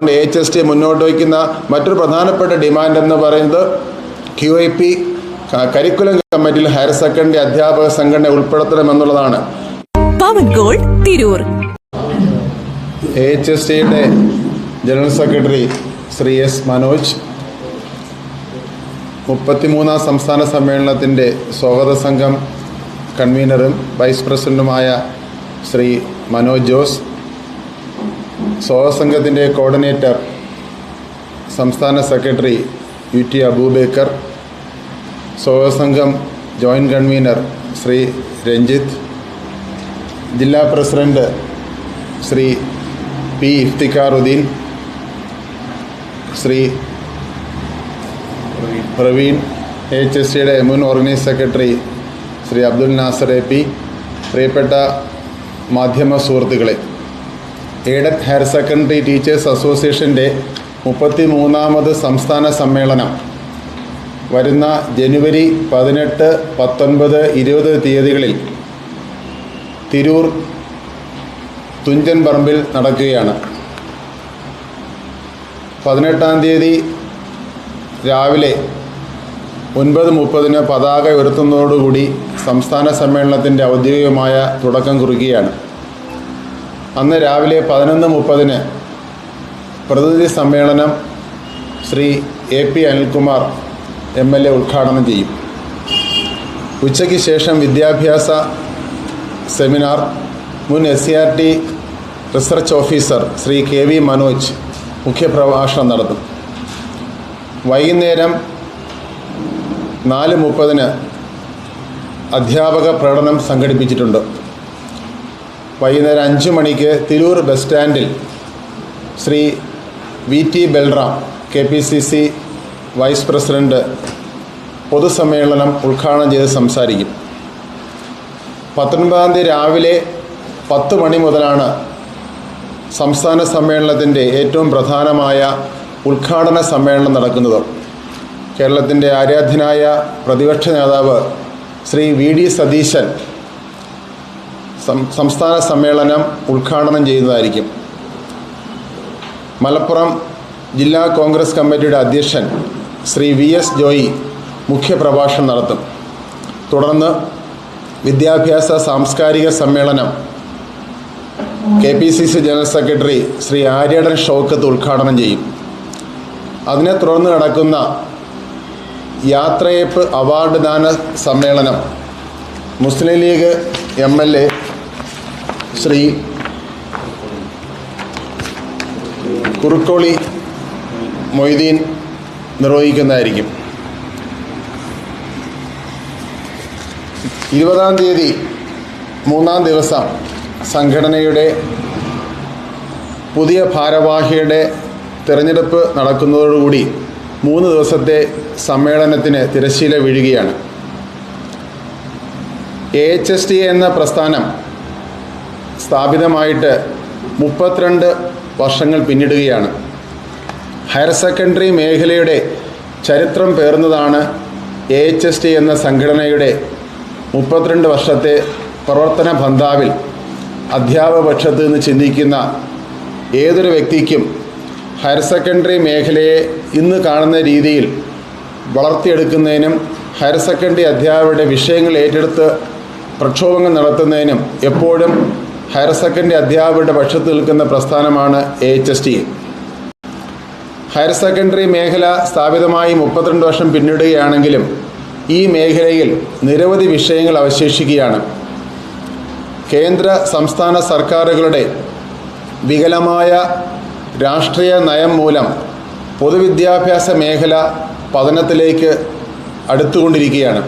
H S T മുന്നോട്ട് വയ്ക്കുന്ന മറ്റൊരു പ്രധാനപ്പെട്ട ഡിമാൻഡ് എന്ന് പറയുന്നത് ക്യു ഐ പി കരിക്കുലം കമ്മിറ്റിയിൽ ഹയർ സെക്കൻഡറി അധ്യാപക സംഘടന ഉൾപ്പെടുത്തണമെന്നുള്ളതാണ് എച്ച് എസ് ടിയുടെ general secretary Shri S Manoj. മുപ്പത്തിമൂന്നാം സംസ്ഥാന സമ്മേളനത്തിന്റെ സ്വാഗത സംഘം കൺവീനറും വൈസ് പ്രസിഡന്റുമായ ശ്രീ മനോജ് ജോസ്. സ്വാഗത സംഘത്തിന്റെ കോർഡിനേറ്റർ സംസ്ഥാന സെക്രട്ടറി യു ടി അബൂബേക്കർ സ്വാഗത സംഘം ജോയിന്റ് കൺവീനർ ശ്രീ രഞ്ജിത്ത് ജില്ലാ president Shri P Iftikharuddin Shri Praveen H S സിയുടെ മുൻ organise secretary Shri Abdul Nasar A P പ്രിയപ്പെട്ട മാധ്യമ സുഹൃത്തുക്കളെ. എയ്ഡഡ് ഹയർ സെക്കൻഡറി ടീച്ചേഴ്സ് അസോസിയേഷന്റെ മുപ്പത്തി മൂന്നാമത് സംസ്ഥാന സമ്മേളനം വരുന്ന ജനുവരി പതിനെട്ട് പത്തൊൻപത് ഇരുപത് തീയതികളിൽ തിരൂർ തുഞ്ചൻ പറമ്പിൽ നടക്കുകയാണ്. പതിനെട്ടാം തീയതി രാവിലെ ഒൻപത് മുപ്പതിന് പതാക ഉയർത്തുന്നതോടുകൂടി സംസ്ഥാന സമ്മേളനത്തിന്റെ ഔദ്യോഗികമായ തുടക്കം കുറിക്കുകയാണ്. അന്ന് രാവിലെ പതിനൊന്ന് മുപ്പതിന് പ്രതിനിധി സമ്മേളനം Shri A P Anilkumar M L A ഉദ്ഘാടനം ചെയ്യും. ഉച്ചയ്ക്ക് ശേഷം വിദ്യാഭ്യാസ സെമിനാർ മുൻ S C R T research officer Shri K V Manoj മുഖ്യപ്രഭാഷണം നടത്തും. വൈകുന്നേരം നാല് മുപ്പതിന് അധ്യാപക പ്രകടനം സംഘടിപ്പിച്ചിട്ടുണ്ട്. വൈകുന്നേരം അഞ്ച് മണിക്ക് തിരൂർ ബസ് സ്റ്റാൻഡിൽ Shri V T Balram K P C C vice president പൊതുസമ്മേളനം ഉദ്ഘാടനം ചെയ്ത് സംസാരിക്കും. പത്തൊൻപതാം തീയതി രാവിലെ പത്ത് മണി മുതലാണ് സംസ്ഥാന സമ്മേളനത്തിന്റെ ഏറ്റവും പ്രധാനമായ ഉദ്ഘാടന സമ്മേളനം നടക്കുന്നത്. കേരളത്തിന്റെ ആരാധ്യനായ പ്രതിപക്ഷ നേതാവ് ശ്രീ വി ഡി സതീശൻ സംസ്ഥാന സമ്മേളനം ഉദ്ഘാടനം ചെയ്യുന്നതായിരിക്കും. മലപ്പുറം ജില്ലാ കോൺഗ്രസ് കമ്മിറ്റിയുടെ അധ്യക്ഷൻ ശ്രീ വി എസ് ജോയി മുഖ്യപ്രഭാഷണം നടത്തും. തുടർന്ന് വിദ്യാഭ്യാസ സാംസ്കാരിക സമ്മേളനം K P C C general secretary Shri Aryadan Shoukath ഉദ്ഘാടനം ചെയ്യും. അതിനെ തുടർന്ന് നടക്കുന്ന യാത്രയപ്പ് അവാർഡ് ദാന സമ്മേളനം Muslim League M L A Shri Kurukkoli Moideen നിർവഹിക്കുന്നതായിരിക്കും. ഇരുപതാം തീയതി മൂന്നാം ദിവസം സംഘടനയുടെ പുതിയ ഭാരവാഹിയുടെ തിരഞ്ഞെടുപ്പ് നടക്കുന്നതോടുകൂടി മൂന്ന് ദിവസത്തെ സമ്മേളനത്തിന് തിരശ്ശീല വീഴുകയാണ്. എ എച്ച് എസ് ടി എന്ന പ്രസ്ഥാനം സ്ഥാപിതമായിട്ട് മുപ്പത്തിരണ്ട് വർഷങ്ങൾ പിന്നിടുകയാണ്. ഹയർ സെക്കൻഡറി മേഖലയുടെ ചരിത്രം പേർന്നതാണ് എ എച്ച് എസ് ടി എന്ന സംഘടനയുടെ മുപ്പത്തിരണ്ട് വർഷത്തെ പ്രവർത്തന ബന്ധാവിൽ അധ്യാപകപക്ഷത്ത് നിന്ന് ചിന്തിക്കുന്ന ഏതൊരു വ്യക്തിക്കും ഹയർ സെക്കൻഡറി മേഖലയെ ഇന്ന് കാണുന്ന രീതിയിൽ വളർത്തിയെടുക്കുന്നതിനും ഹയർ സെക്കൻഡറി അധ്യാപകരുടെ വിഷയങ്ങൾ ഏറ്റെടുത്ത് പ്രക്ഷോഭങ്ങൾ നടത്തുന്നതിനും എപ്പോഴും ഹയർ സെക്കൻഡറി അധ്യാപകരുടെ പക്ഷത്ത് നിൽക്കുന്ന പ്രസ്ഥാനമാണ് A H S T higher secondary മേഖല സ്ഥാപിതമായി മുപ്പത്തിരണ്ട് വർഷം പിന്നിടുകയാണെങ്കിലും ഈ മേഖലയിൽ നിരവധി വിഷയങ്ങൾ അവശേഷിക്കുകയാണ്. കേന്ദ്ര സംസ്ഥാന സർക്കാരുകളുടെ വികലമായ രാഷ്ട്രീയ നയം മൂലം പൊതുവിദ്യാഭ്യാസ മേഖല പതനത്തിലേക്ക് അടുത്തുകൊണ്ടിരിക്കുകയാണ്.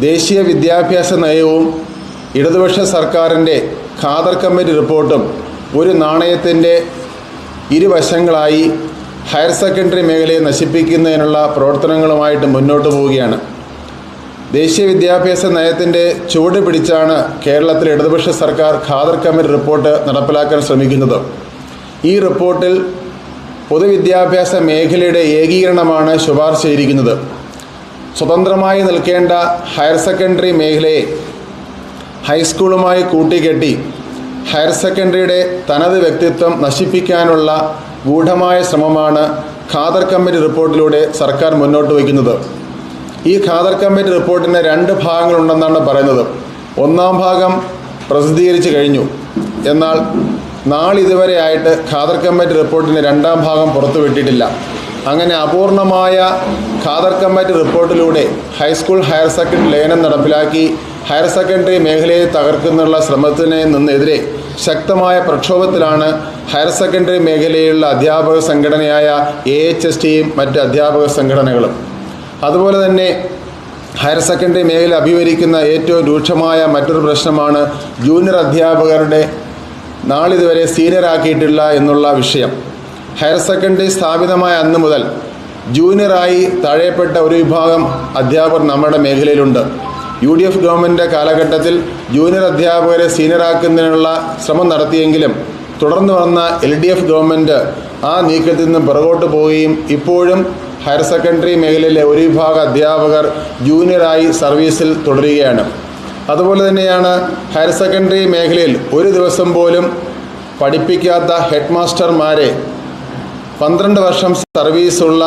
ദേശീയ വിദ്യാഭ്യാസ നയവും ഇടതുപക്ഷ സർക്കാരിന്റെ ഖാദർ കമ്മിറ്റി റിപ്പോർട്ടും ഒരു നാണയത്തിന്റെ ഇരുവശങ്ങളായി ഹയർ സെക്കൻഡറി മേഖലയെ നശിപ്പിക്കുന്നതിനുള്ള പ്രവർത്തനങ്ങളുമായിട്ട് മുന്നോട്ട് പോവുകയാണ്. ദേശീയ വിദ്യാഭ്യാസ നയത്തിന്റെ ചുവട് പിടിച്ചാണ് കേരളത്തിലെ ഇടതുപക്ഷ സർക്കാർ ഖാദർ കമ്മിറ്റി റിപ്പോർട്ട് നടപ്പിലാക്കാൻ ശ്രമിക്കുന്നത്. ഈ റിപ്പോർട്ടിൽ പൊതുവിദ്യാഭ്യാസ മേഖലയുടെ ഏകീകരണമാണ് ശുപാർശ ചെയ്തിരിക്കുന്നത്. സ്വതന്ത്രമായി നിൽക്കേണ്ട ഹയർ സെക്കൻഡറി മേഖലയെ ഹൈസ്കൂളുമായി കൂട്ടിക്കെട്ടി ഹയർ സെക്കൻഡറിയുടെ തനത് വ്യക്തിത്വം നശിപ്പിക്കാനുള്ള ഗൂഢമായ ശ്രമമാണ് ഖാദർ കമ്മിറ്റി റിപ്പോർട്ടിലൂടെ സർക്കാർ മുന്നോട്ട് വയ്ക്കുന്നത്. ഈ ഖാദർ കമ്മിറ്റി റിപ്പോർട്ടിന് രണ്ട് ഭാഗങ്ങളുണ്ടെന്നാണ് പറയുന്നത്. ഒന്നാം ഭാഗം പ്രസിദ്ധീകരിച്ചു കഴിഞ്ഞു. എന്നാൽ നാളിതുവരെയായിട്ട് ഖാദർ കമ്മിറ്റി റിപ്പോർട്ടിന് രണ്ടാം ഭാഗം പുറത്തുവിട്ടിട്ടില്ല. അങ്ങനെ അപൂർണമായ ഖാദർ കമ്മിറ്റി റിപ്പോർട്ടിലൂടെ ഹൈസ്കൂൾ ഹയർ സെക്കൻഡറി ലയനം നടപ്പിലാക്കി ഹയർ സെക്കൻഡറി മേഖലയെ തകർക്കുന്നുള്ള ശ്രമത്തിന് നിന്നെതിരെ ശക്തമായ പ്രക്ഷോഭത്തിലാണ് ഹയർ സെക്കൻഡറി മേഖലയിലുള്ള അധ്യാപക സംഘടനയായ എ എച്ച് എസ് ടിയും മറ്റ് അധ്യാപക സംഘടനകളും. അതുപോലെ തന്നെ ഹയർ സെക്കൻഡറി മേഖല അഭിമുഖീകരിക്കുന്ന ഏറ്റവും രൂക്ഷമായ മറ്റൊരു പ്രശ്നമാണ് ജൂനിയർ അധ്യാപകരുടെ നാളിതുവരെ സീനിയറാക്കിയിട്ടില്ല എന്നുള്ള വിഷയം. ഹയർ സെക്കൻഡറി സ്ഥാപിതമായ അന്ന് മുതൽ ജൂനിയറായി തഴയപ്പെട്ട ഒരു വിഭാഗം അധ്യാപകർ നമ്മുടെ മേഖലയിലുണ്ട്. യു ഡി എഫ് ഗവൺമെന്റ് കാലഘട്ടത്തിൽ ജൂനിയർ അധ്യാപകരെ സീനിയറാക്കുന്നതിനുള്ള ശ്രമം നടത്തിയെങ്കിലും തുടർന്ന് വന്ന എൽ ഡി എഫ് ഗവൺമെന്റ് ആ നീക്കത്തിൽ നിന്ന് പുറകോട്ട് പോവുകയും ഇപ്പോഴും ഹയർ സെക്കൻഡറി മേഖലയിലെ ഒരു വിഭാഗം അധ്യാപകർ ജൂനിയറായി സർവീസിൽ തുടരുകയാണ്. അതുപോലെ തന്നെയാണ് ഹയർ സെക്കൻഡറി മേഖലയിൽ ഒരു ദിവസം പോലും പഠിപ്പിക്കാത്ത ഹെഡ് മാസ്റ്റർമാരെ പന്ത്രണ്ട് വർഷം സർവീസുള്ള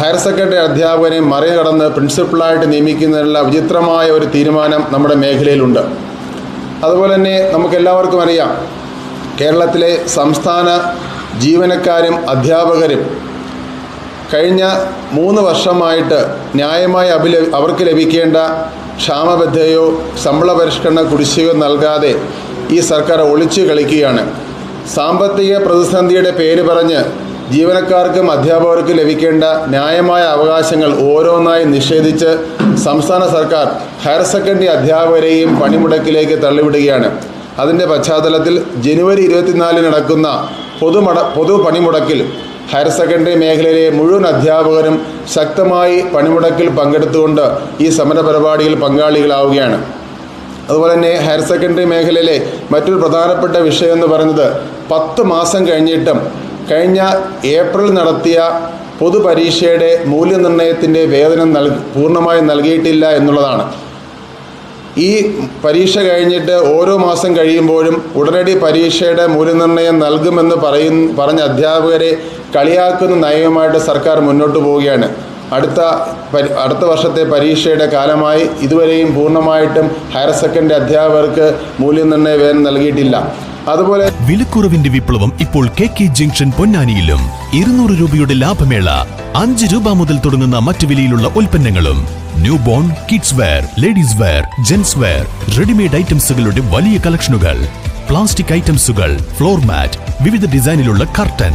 ഹയർ സെക്കൻഡറി അധ്യാപകനെ മറികടന്ന് പ്രിൻസിപ്പളായിട്ട് നിയമിക്കുന്നതിനുള്ള വിചിത്രമായ ഒരു തീരുമാനം നമ്മുടെ മേഖലയിലുണ്ട്. അതുപോലെ തന്നെ നമുക്കെല്ലാവർക്കും അറിയാം കേരളത്തിലെ സംസ്ഥാന ജീവനക്കാരും അധ്യാപകരും കഴിഞ്ഞ മൂന്ന് വർഷമായിട്ട് ന്യായമായ അഭില അവർക്ക് ലഭിക്കേണ്ട ക്ഷാമബദ്ധയോ ശമ്പള പരിഷ്കരണ കുടിശ്ശികയോ നൽകാതെ ഈ സർക്കാർ ഒളിച്ചു കളിക്കുകയാണ്. സാമ്പത്തിക പ്രതിസന്ധിയുടെ പേര് പറഞ്ഞ് ജീവനക്കാർക്കും അധ്യാപകർക്കും ലഭിക്കേണ്ട ന്യായമായ അവകാശങ്ങൾ ഓരോന്നായി നിഷേധിച്ച് സംസ്ഥാന സർക്കാർ ഹയർ സെക്കൻഡറി അധ്യാപകരെയും പണിമുടക്കിലേക്ക് തള്ളിവിടുകയാണ്. അതിന്റെ പശ്ചാത്തലത്തിൽ ജനുവരി ഇരുപത്തിനാലിന് നടക്കുന്ന പൊതുമട പൊതു പണിമുടക്കിൽ ഹയർ സെക്കൻഡറി മേഖലയിലെ മുഴുവൻ അധ്യാപകരും ശക്തമായി പണിമുടക്കിൽ പങ്കെടുത്തുകൊണ്ട് ഈ സമര പരിപാടിയിൽ പങ്കാളികളാവുകയാണ്. അതുപോലെ തന്നെ ഹയർ സെക്കൻഡറി മേഖലയിലെ മറ്റൊരു പ്രധാനപ്പെട്ട വിഷയം എന്ന് പറയുന്നത് പത്ത് മാസം കഴിഞ്ഞിട്ടും കഴിഞ്ഞ ഏപ്രിൽ നടത്തിയ പൊതുപരീക്ഷയുടെ മൂല്യനിർണയത്തിന്റെ വേതനം നൽ പൂർണമായും നൽകിയിട്ടില്ല എന്നുള്ളതാണ്. ഈ പരീക്ഷ കഴിഞ്ഞിട്ട് ഓരോ മാസം കഴിയുമ്പോഴും ഉടനടി പരീക്ഷയുടെ മൂല്യനിർണയം നൽകുമെന്ന് പറയും പറഞ്ഞ അധ്യാപകരെ കളിയാക്കുന്ന നയവുമായിട്ട് സർക്കാർ മുന്നോട്ട് പോവുകയാണ്. അടുത്ത അടുത്ത വർഷത്തെ പരീക്ഷയുടെ കാലമായി ഇതുവരെയും പൂർണമായിട്ടും ഹയർ സെക്കൻഡറി അധ്യാപകർക്ക് മൂല്യനിർണയ വേതനം നൽകിയിട്ടില്ല. അതുപോലെ വിലക്കുറവിന്റെ വിപ്ലവം ഇപ്പോൾ കെ കെ ജംഗ്ഷൻ പൊന്നാനിയിലും. ഇരുന്നൂറ് രൂപയുടെ ലാഭമേള അഞ്ച് രൂപ മുതൽ തുടങ്ങുന്ന മറ്റു വിലയിലുള്ള ഉൽപ്പന്നങ്ങളും. Newborn kids wear ladies wear gents wear readymade ഐറ്റംസുകളുടെ വലിയ കളക്ഷനുകൾ പ്ലാസ്റ്റിക് ഐറ്റംസുകൾ ഫ്ലോർ മാറ്റ് വിവിധ ഡിസൈനിലുള്ള curtain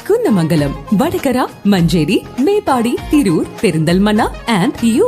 Kunnamangalam Vadakara Manjeri Meppadi Tirur Perinthalmanna and U